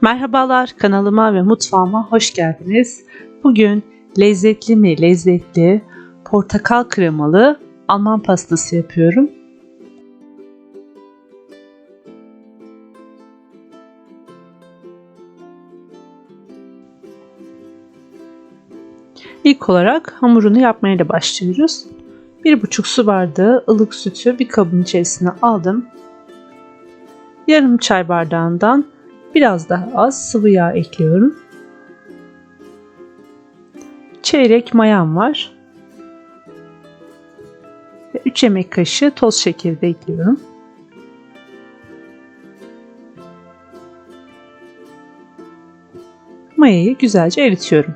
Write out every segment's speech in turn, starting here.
Merhabalar kanalıma ve mutfağıma hoş geldiniz. Bugün lezzetli mi lezzetli portakal kremalı Alman pastası yapıyorum. İlk olarak hamurunu yapmaya da başlıyoruz. 1,5 su bardağı ılık sütü bir kabın içerisine aldım. Yarım çay bardağından biraz daha az sıvı yağ ekliyorum. Çeyrek mayam var. Ve 3 yemek kaşığı toz şekeri de ekliyorum. Mayayı güzelce eritiyorum.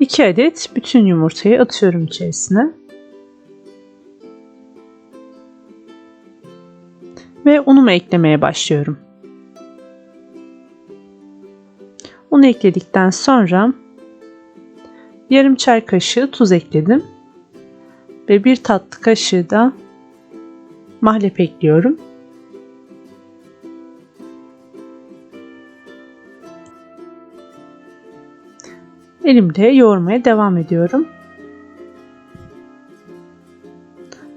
2 adet bütün yumurtayı atıyorum içerisine. Ve unumu eklemeye başlıyorum. Unu ekledikten sonra yarım çay kaşığı tuz ekledim. Ve bir tatlı kaşığı da mahlep ekliyorum. Elimde yoğurmaya devam ediyorum.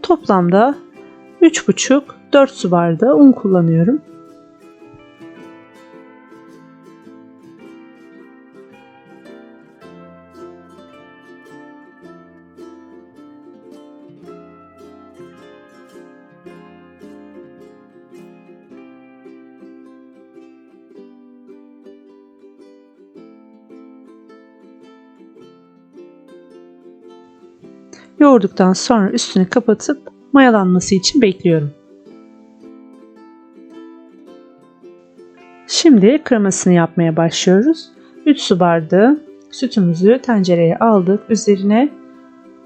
Toplamda 3,5-4 su bardağı un kullanıyorum. Yoğurduktan sonra üstünü kapatıp mayalanması için bekliyorum. Şimdi kremasını yapmaya başlıyoruz. 3 su bardağı sütümüzü tencereye aldık. Üzerine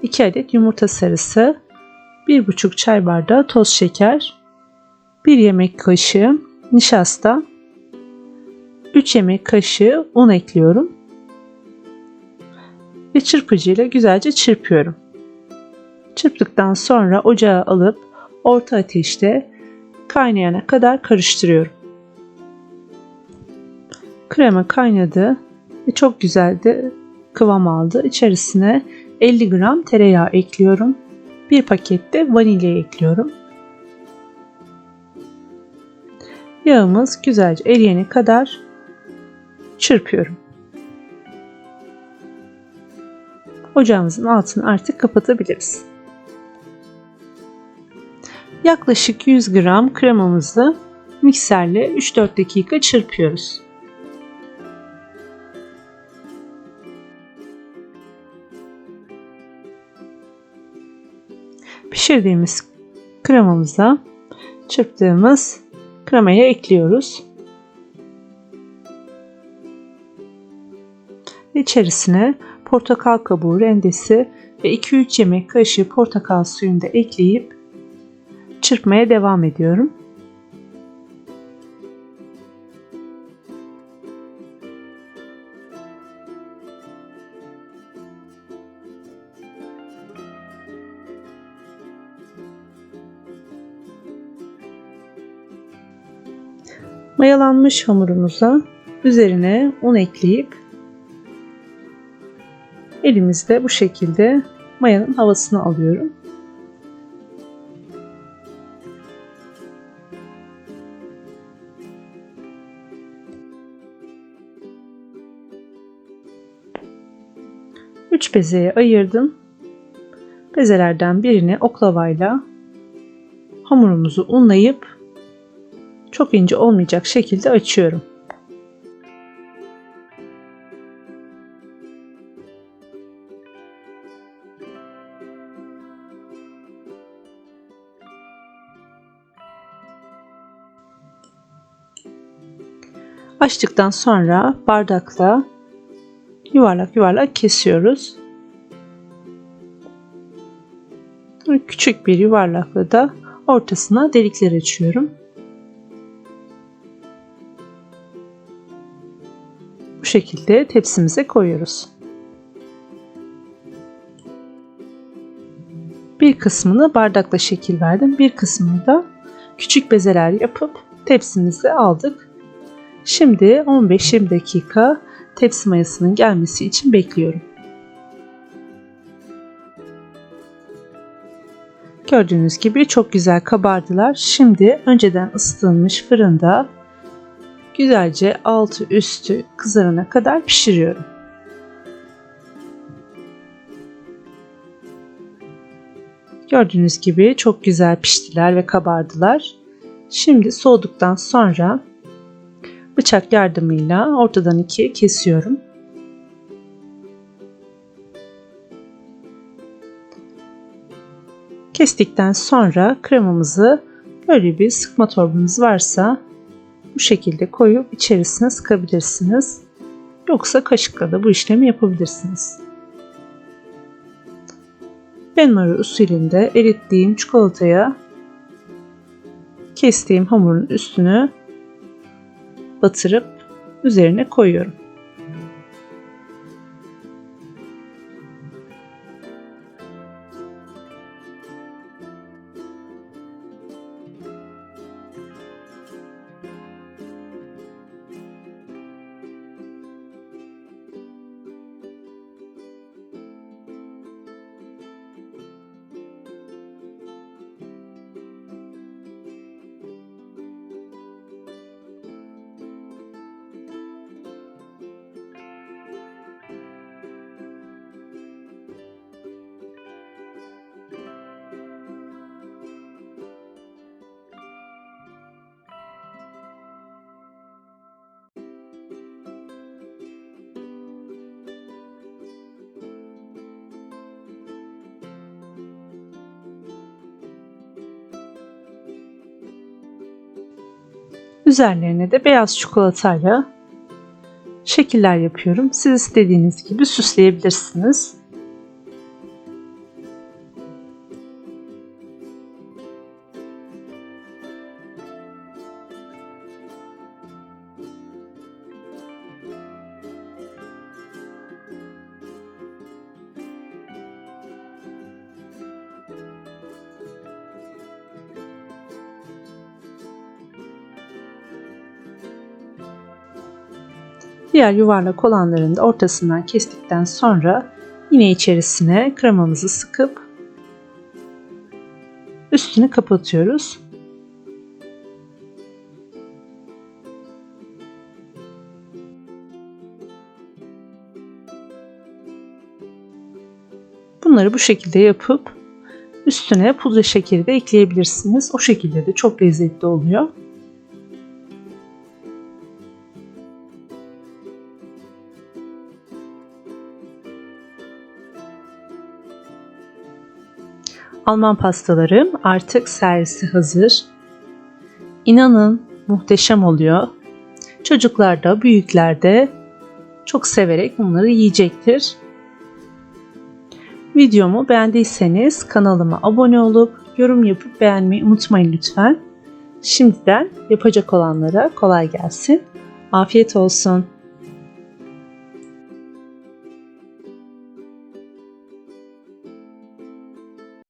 2 adet yumurta sarısı, 1,5 çay bardağı toz şeker, 1 yemek kaşığı nişasta, 3 yemek kaşığı un ekliyorum. Ve çırpıcıyla güzelce çırpıyorum. Çırptıktan sonra ocağa alıp orta ateşte kaynayana kadar karıştırıyorum. Krema kaynadı ve çok güzel de kıvam aldı. İçerisine 50 gram tereyağı ekliyorum. Bir paket de vanilya ekliyorum. Yağımız güzelce eriyene kadar çırpıyorum. Ocağımızın altını artık kapatabiliriz. Yaklaşık 100 gram kremamızı mikserle 3-4 dakika çırpıyoruz. Pişirdiğimiz kremamıza çırptığımız kremayı ekliyoruz. İçerisine portakal kabuğu rendesi ve 2-3 yemek kaşığı portakal suyunu da ekleyip çırpmaya devam ediyorum. Mayalanmış hamurumuza üzerine un ekleyip elimizde bu şekilde mayanın havasını alıyorum. Üç bezeye ayırdım. Bezelerden birini oklavayla hamurumuzu unlayıp çok ince olmayacak şekilde açıyorum. Açtıktan sonra bardakla yuvarlak yuvarlak kesiyoruz. Küçük bir yuvarlakla da ortasına delikler açıyorum. Şekilde tepsimize koyuyoruz. Bir kısmını bardakla şekil verdim. Bir kısmını da küçük bezeler yapıp tepsimize aldık. Şimdi 15-20 dakika tepsi mayasının gelmesi için bekliyorum. Gördüğünüz gibi çok güzel kabardılar. Şimdi önceden ısıtılmış fırında güzelce altı üstü kızarana kadar pişiriyorum. Gördüğünüz gibi çok güzel piştiler ve kabardılar. Şimdi soğuduktan sonra bıçak yardımıyla ortadan ikiye kesiyorum. Kestikten sonra kremamızı böyle bir sıkma torbamız varsa bu şekilde koyup içerisine sıkabilirsiniz. Yoksa kaşıkla da bu işlemi yapabilirsiniz. Benmari usulünde erittiğim çikolataya kestiğim hamurun üstünü batırıp üzerine koyuyorum. Üzerlerine de beyaz çikolatayla şekiller yapıyorum. Siz istediğiniz gibi süsleyebilirsiniz. Diğer yuvarlak olanların da ortasından kestikten sonra yine içerisine kremamızı sıkıp üstünü kapatıyoruz. Bunları bu şekilde yapıp üstüne pudra şekeri de ekleyebilirsiniz. O şekilde de çok lezzetli oluyor. Alman pastalarım artık servisi hazır. İnanın muhteşem oluyor. Çocuklar da büyükler de çok severek bunları yiyecektir. Videomu beğendiyseniz kanalıma abone olup yorum yapıp beğenmeyi unutmayın lütfen. Şimdiden yapacak olanlara kolay gelsin. Afiyet olsun.